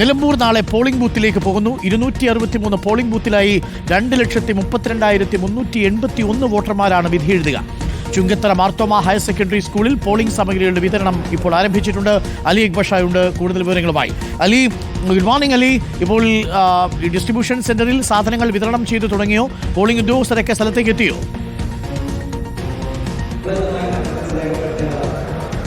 നിലമ്പൂർ നാളെ പോളിംഗ് ബൂത്തിലേക്ക് പോകുന്നു. ഇരുന്നൂറ്റി അറുപത്തിമൂന്ന് പോളിംഗ് ബൂത്തിലായി രണ്ട് ലക്ഷത്തി മുപ്പത്തിരണ്ടായിരത്തി മുന്നൂറ്റി എൺപത്തി ഒന്ന് വോട്ടർമാരാണ് വിധിയെഴുതുക. ചുങ്കത്തറ മാർത്തോമ ഹയർ സെക്കൻഡറി സ്കൂളിൽ പോളിംഗ് സാമഗ്രികളുടെ വിതരണം ഇപ്പോൾ ആരംഭിച്ചിട്ടുണ്ട്. അലി അക്ബഷായുണ്ട് കൂടുതൽ വിവരങ്ങളുമായി. Ali good morning Ali. ഇപ്പോൾ ഡിസ്ട്രിബ്യൂഷൻ സെന്ററിൽ സാധനങ്ങൾ വിതരണം ചെയ്തു തുടങ്ങിയോ? പോളിംഗ് ഉദ്യോഗസ്ഥരൊക്കെ സ്ഥലത്തേക്ക് എത്തിയോ?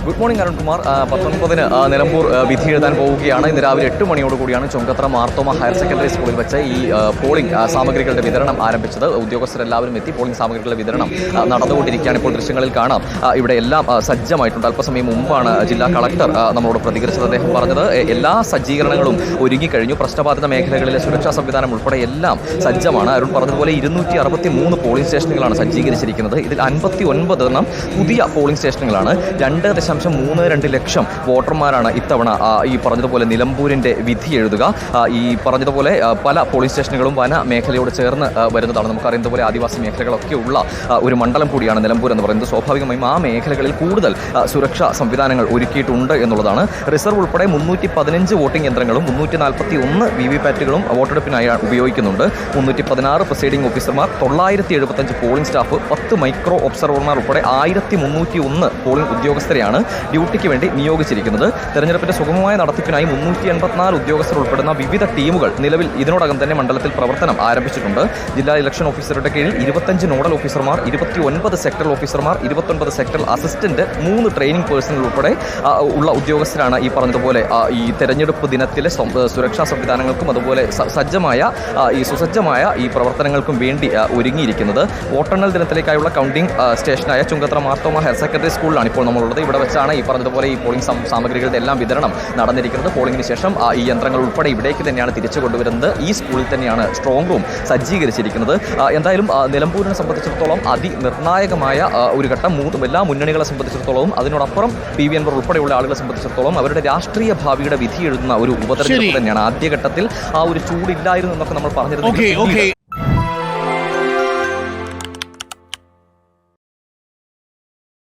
ഗുഡ് മോർണിംഗ് അരുൺകുമാർ പത്തൊൻപതിന് നിലമ്പൂർ വിധി എഴുതാൻ പോവുകയാണ്. ഇന്ന് രാവിലെ എട്ട് മണിയോട് കൂടിയാണ് ചുങ്കത്ര മാർത്തോമ ഹയർ സെക്കൻഡറി സ്കൂളിൽ വെച്ച് ഈ പോളിംഗ് സാമഗ്രികളുടെ വിതരണം ആരംഭിച്ചത്. ഉദ്യോഗസ്ഥരെല്ലാവരും എത്തി പോളിംഗ് സാമഗ്രികളുടെ വിതരണം നടന്നുകൊണ്ടിരിക്കുകയാണ്. ഇപ്പോൾ ദൃശ്യങ്ങളിൽ കാണാം ഇവിടെ എല്ലാം സജ്ജമായിട്ടുണ്ട്. അല്പസമയം മുമ്പാണ് ജില്ലാ കളക്ടർ നമ്മളോട് പ്രതികരിച്ചത് അദ്ദേഹം പറഞ്ഞത്. എല്ലാ സജ്ജീകരണങ്ങളും ഒരുങ്ങിക്കഴിഞ്ഞു. പ്രശ്നബാധിത മേഖലകളിലെ സുരക്ഷാ സംവിധാനം ഉൾപ്പെടെ എല്ലാം സജ്ജമാണ്. അരുൺ പറഞ്ഞതുപോലെ ഇരുന്നൂറ്റി അറുപത്തി മൂന്ന് പോളിംഗ് സ്റ്റേഷനുകളാണ് സജ്ജീകരിച്ചിരിക്കുന്നത്. ഇതിൽ അൻപത്തി ഒൻപത് എണ്ണം പുതിയ പോളിംഗ് സ്റ്റേഷനുകളാണ്. രണ്ട് ദശാംശം മൂന്ന് രണ്ട് ലക്ഷം വോട്ടർമാരാണ് ഇത്തവണ ഈ പറഞ്ഞതുപോലെ നിലമ്പൂരിന്റെ വിധി എഴുതുക. ഈ പറഞ്ഞതുപോലെ പല പോളിംഗ് സ്റ്റേഷനുകളും വന മേഖലയോട് ചേർന്ന് വരുന്നതാണ്. നമുക്കറിയുന്നതുപോലെ ആദിവാസി മേഖലകളൊക്കെ ഉള്ള ഒരു മണ്ഡലം കൂടിയാണ് നിലമ്പൂർ എന്ന് പറയുന്നത്. സ്വാഭാവികമായും ആ മേഖലകളിൽ കൂടുതൽ സുരക്ഷാ സംവിധാനങ്ങൾ ഒരുക്കിയിട്ടുണ്ട് എന്നുള്ളതാണ്. റിസർവ് ഉൾപ്പെടെ മുന്നൂറ്റി പതിനഞ്ച് വോട്ടിംഗ് യന്ത്രങ്ങളും മുന്നൂറ്റി നാൽപ്പത്തി ഒന്ന് വി വി പാറ്റുകളും വോട്ടെടുപ്പിനായി ഉപയോഗിക്കുന്നുണ്ട്. മുന്നൂറ്റി പതിനാറ് പ്രസൈഡിംഗ് ഓഫീസർമാർ തൊള്ളായിരത്തി എഴുപത്തഞ്ച് പോളിംഗ് സ്റ്റാഫ് പത്ത് മൈക്രോ ഒബ്സർവർമാർ ഉൾപ്പെടെ ആയിരത്തി മുന്നൂറ്റി ഒന്ന് പോളിംഗ് ഉദ്യോഗസ്ഥരെയാണ് ഡ്യൂട്ടിക്ക് വേണ്ടി നിയോഗിച്ചിരിക്കുന്നത്. തെരഞ്ഞെടുപ്പിന്റെ സുഗമമായ നടത്തിപ്പിനായി മുന്നൂറ്റി എൺപത്തിനാല് ഉദ്യോഗസ്ഥർ ഉൾപ്പെടുന്ന വിവിധ ടീമുകൾ നിലവിൽ ഇതിനോടകം തന്നെ മണ്ഡലത്തിൽ പ്രവർത്തനം ആരംഭിച്ചിട്ടുണ്ട്. ജില്ലാ ഇലക്ഷൻ ഓഫീസറുടെ കീഴിൽ ഇരുപത്തഞ്ച് നോഡൽ ഓഫീസർമാർ ഇരുപത്തി ഒൻപത് സെക്ടറൽ ഓഫീസർമാർ ഇരുപത്തൊൻപത് സെക്ടറൽ അസിസ്റ്റന്റ് മൂന്ന് ട്രെയിനിങ് പേഴ്സണൽ ഉൾപ്പെടെ ഉള്ള ഉദ്യോഗസ്ഥരാണ് ഈ പറഞ്ഞതുപോലെ ഈ തെരഞ്ഞെടുപ്പ് ദിനത്തിലെ സുരക്ഷാ സംവിധാനങ്ങൾക്കും അതുപോലെ സജ്ജമായ ഈ സുസജ്ജമായ ഈ പ്രവർത്തനങ്ങൾക്കും വേണ്ടി ഒരുങ്ങിയിരിക്കുന്നത്. വോട്ടെണ്ണൽ ദിനത്തിലേക്കായുള്ള കൗണ്ടിംഗ് സ്റ്റേഷനായ ചുങ്കത്ര മാർത്തോമ ഹയർ സെക്കൻഡറി സ്കൂളിലാണ് ഇപ്പോൾ നമ്മളുള്ളത്. ഇവിടെ വെച്ചാണ് ഈ പറഞ്ഞതുപോലെ ഈ പോളിംഗ് സാമഗ്രികളുടെ എല്ലാം വിതരണം നടന്നിരിക്കുന്നത്. പോളിംഗിന് ശേഷം ഈ യന്ത്രങ്ങൾ ഉൾപ്പെടെ ഇവിടേക്ക് തന്നെയാണ് തിരിച്ചു കൊണ്ടുവരുന്നത്. ഈ സ്കൂളിൽ തന്നെയാണ് സ്ട്രോങ് റൂം സജ്ജീകരിച്ചിരിക്കുന്നത്. എന്തായാലും നിലമ്പൂരിനെ സംബന്ധിച്ചിടത്തോളം അതിനിർണായകമായ ഒരു ഘട്ടം. മൂന്ന് എല്ലാ മുന്നണികളെ സംബന്ധിച്ചിടത്തോളം അതിനോടപ്പുറം പി വി എൻവർ ഉൾപ്പെടെയുള്ള ആളുകളെ സംബന്ധിച്ചിടത്തോളം അവരുടെ രാഷ്ട്രീയ ഭാവിയുടെ വിധി എഴുതുന്ന ഒരു ഉപതെരഞ്ഞെടുപ്പ്. തന്നെയാണ്. ആദ്യഘട്ടത്തിൽ ആ ഒരു ചൂടില്ലായിരുന്നു എന്നൊക്കെ നമ്മൾ പറഞ്ഞിരുന്നു